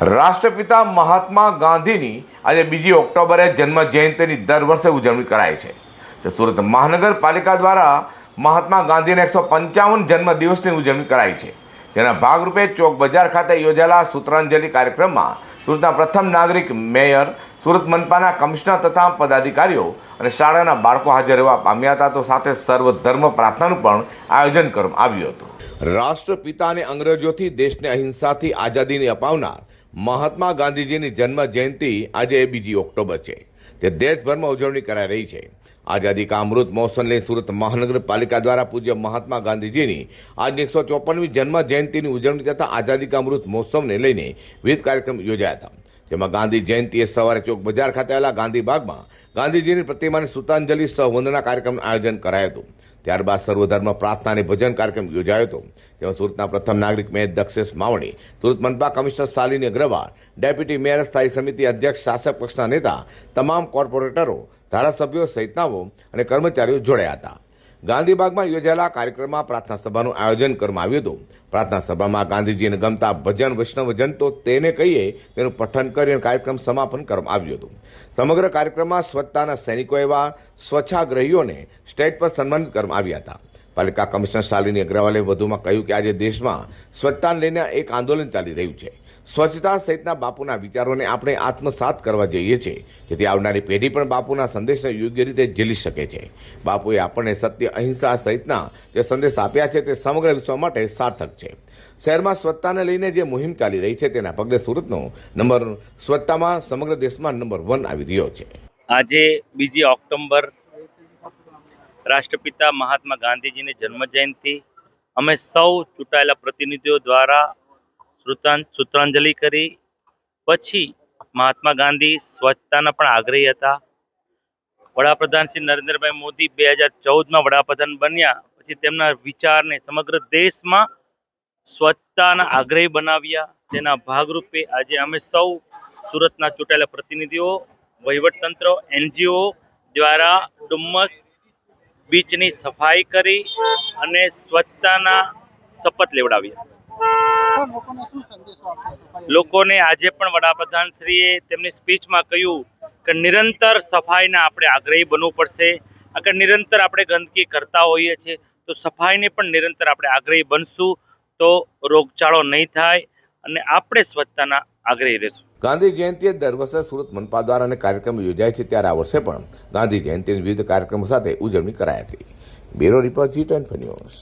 રાષ્ટ્રપિતા મહાત્મા ગાંધીની આજે બીજી ઓક્ટોબરે જન્મ જયંતિની દર વર્ષે ઉજવણી કરાય છે. તો સુરત મહાનગરપાલિકા દ્વારા મહાત્મા ગાંધીના એકસો પંચાવન જન્મ દિવસની ઉજવણી કરાઈ છે. જેના ભાગરૂપે ચોક બજાર ખાતે યોજાયેલા સૂત્રાંજલિ કાર્યક્રમમાં સુરતના પ્રથમ નાગરિક મેયર, સુરત મનપાના કમિશનર તથા પદાધિકારીઓ અને શાળાના બાળકો હાજર રહેવા પામ્યા હતા. તો સાથે સર્વધર્મ પ્રાર્થનાનું પણ આયોજન કરવામાં આવ્યું હતું. રાષ્ટ્રપિતાને અંગ્રેજોથી દેશને અહિંસાથી આઝાદીને અપાવનાર મહાત્મા ગાંધીજીની જન્મ જયંતિ આજે બીજી ઓક્ટોબર છે. તે દેશભરમાં ઉજવણી કરાઈ રહી છે. આઝાદી કા અમૃત મહોત્સવને સુરત મહાનગરપાલિકા દ્વારા પૂજ્ય મહાત્મા ગાંધીજીની આજની એકસો ચોપનમી જન્મ જયંતિની ઉજવણી તથા આઝાદી કા અમૃત મહોત્સવને લઈને વિવિધ કાર્યક્રમ યોજાયા હતા. જેમાં ગાંધી જયંતિએ સવારે ચોક બજાર ખાતે આવેલા ગાંધી બાગમાં ગાંધીજીની પ્રતિમાને સહ વંદના કાર્યક્રમનું આયોજન કરાયું હતું. ત્યારબાદ સર્વધર્મ પ્રાર્થના અને ભજન કાર્યક્રમ યોજાયો હતો, જેમાં સુરતના પ્રથમ નાગરિક mayor Dakshesh Mavani, Surat મનપા commissioner Shalini Agrawal, deputy mayor સ્થાયી સમિતિ અધ્યક્ષ શાસક પક્ષના નેતા, તમામ કોર્પોરેટરો, ધારાસભ્યો સહિતનાઓ અને કર્મચારીઓ જોડાયા હતા. ગાંધીબાગમાં યોજાયેલા કાર્યક્રમમાં પ્રાર્થના સભાનું આયોજન કરવામાં આવ્યું હતું. પ્રાર્થના સભામાં ગાંધીજીને ગમતા ભજન વૈષ્ણવજન તો તેને કહીએ, તેનું પઠન કરી અને કાર્યક્રમ સમાપન કરવામાં આવ્યું હતું. સમગ્ર કાર્યક્રમમાં સ્વચ્છતાના સૈનિકો એવા સ્વચ્છાગ્રહીઓને સ્ટેજ પર સન્માનિત કરવામાં આવ્યા હતા. પાલિકા કમિશનર શાલિની અગ્રવાલે વધુમાં કહ્યું કે આજે દેશમાં સ્વચ્છતાને લઈને એક આંદોલન ચાલી રહ્યું છે. સ્વચ્છતા સહિતના બાપુના વિચારોને આપણે આત્મસાત કરવા જઈએ છીએ. જેથી આવનારી પેઢી પણ બાપુના સંદેશને યોગ્ય રીતે ઝીલી શકે છે. બાપુએ આપણને સત્ય, અહિંસા સહિતના જે સંદેશ આપ્યા છે તે સમગ્ર વિશ્વ માટે સાર્થક છે. શહેરમાં સ્વચ્છતાને લઈને જે મુહિમ ચાલી રહી છે તેના પગલે સુરતનો નંબર સ્વચ્છતામાં સમગ્ર દેશમાં નંબર વન આવી રહ્યો છે. આજે બીજી ઓક્ટોબર રાષ્ટ્રપિતા મહાત્મા ગાંધીજીની જન્મજયંતિ. અમે સૌ ચૂંટાયેલા પ્રતિનિધિઓ દ્વારા સૂત્રાંજલિ કરી. પછી મહાત્મા ગાંધી સ્વચ્છતાના પણ આગ્રહી હતા. વડાપ્રધાન શ્રી નરેન્દ્રભાઈ મોદી બે હજાર ચૌદમાં વડાપ્રધાન બન્યા. પછી તેમના વિચારને સમગ્ર દેશમાં સ્વચ્છતાના આગ્રહી બનાવ્યા. તેના ભાગરૂપે આજે અમે સૌ સુરતના ચૂંટાયેલા પ્રતિનિધિઓ, વહીવટતંત્ર, એનજીઓ દ્વારા ડુમ્મસ બીચની સફાઈ કરી અને સ્વચ્છતાના શપથ લેવડાવ્યા. લોકોને આજે પણ વડાપ્રધાન શ્રીએ તેમની સ્પીચમાં કહ્યું કે નિરંતર સફાઈના આપણે આગ્રહી બનવું પડશે. અગર નિરંતર આપણે ગંદકી કરતા હોઈએ છીએ, તો સફાઈને પણ નિરંતર આપણે આગ્રહી બનશું, તો રોગચાળો નહીં થાય અને આપણે સ્વચ્છતાના આગ્રહી રહેશું. ગાંધી જયંતિએ દર વર્ષે સુરત મનપા દ્વારા અને કાર્યક્રમ યોજાય છે ત્યારે આ વર્ષે પણ ગાંધી જયંતિની વિવિધ કાર્યક્રમો સાથે ઉજવણી કરાઈ હતી. Bureau report G twenty news.